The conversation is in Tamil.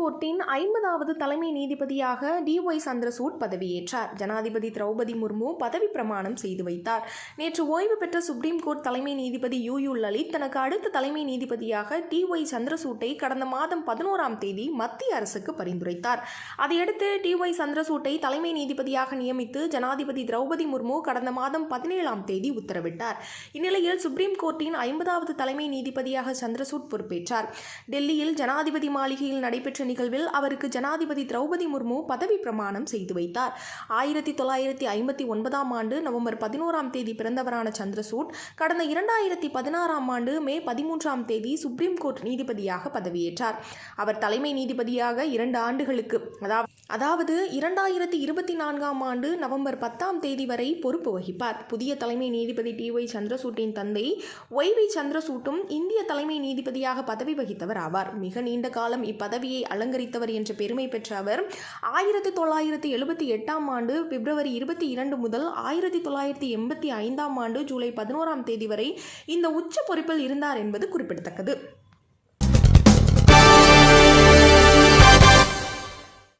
கோர்ட்டின் ஐம்பதாவது தலைமை நீதிபதியாக டி ஒய் சந்திரசூட் பதவியேற்றார். ஜனாதிபதி திரௌபதி முர்மு பதவி பிரமாணம் செய்து வைத்தார். நேற்று ஓய்வு பெற்ற சுப்ரீம் கோர்ட் தலைமை நீதிபதி யூ யூ லலித் தனக்கு அடுத்த தலைமை நீதிபதியாக டி ஒய் சந்திரசூட்டை கடந்த மாதம் பதினோராம் தேதி மத்திய அரசுக்கு பரிந்துரைத்தார். அதையடுத்து டி ஒய் சந்திரசூட்டை தலைமை நீதிபதியாக நியமித்து ஜனாதிபதி திரௌபதி முர்மு கடந்த மாதம் பதினேழாம் தேதி உத்தரவிட்டார். இந்நிலையில் சுப்ரீம் கோர்ட்டின் ஐம்பதாவது தலைமை நீதிபதியாக சந்திரசூட் பொறுப்பேற்றார். டெல்லியில் ஜனாதிபதி மாளிகையில் நடைபெற்ற நிகழ்வில் அவருக்கு ஜனாதிபதி திரௌபதி முர்மு பதவி பிரமாணம் செய்து வைத்தார். ஆயிரத்தி தொள்ளாயிரத்தி ஐம்பத்தி ஒன்பதாம் ஆண்டு நவம்பர் பதினோராம் தேதி பிறந்தவரான சந்திரசூட் கடந்த இரண்டாயிரத்தி பதினாறாம் ஆண்டு மே பதிமூன்றாம் தேதி சுப்ரீம் கோர்ட் நீதிபதியாக பதவியேற்றார். அவர் தலைமை நீதிபதியாக இரண்டு ஆண்டுகளுக்கு அதாவது அதாவது இரண்டாயிரத்தி இருபத்தி நான்காம் ஆண்டு நவம்பர் பத்தாம் தேதி வரை பொறுப்பு வகிப்பார். புதிய தலைமை நீதிபதி டி ஒய் சந்திரசூட்டின் தந்தை ஒய் வி சந்திரசூட்டும் இந்திய தலைமை நீதிபதியாக பதவி வகித்தவர் ஆவார். மிக நீண்ட காலம் இப்பதவியை அலங்கரித்தவர் என்ற பெருமை பெற்ற அவர் ஆயிரத்தி தொள்ளாயிரத்தி எழுபத்தி எட்டாம் ஆண்டு பிப்ரவரி இருபத்தி இரண்டு முதல் ஆயிரத்தி தொள்ளாயிரத்தி எண்பத்தி ஐந்தாம் ஆண்டு ஜூலை பதினோராம் தேதி வரை இந்த உச்ச பொறுப்பில் இருந்தார் என்பது குறிப்பிடத்தக்கது.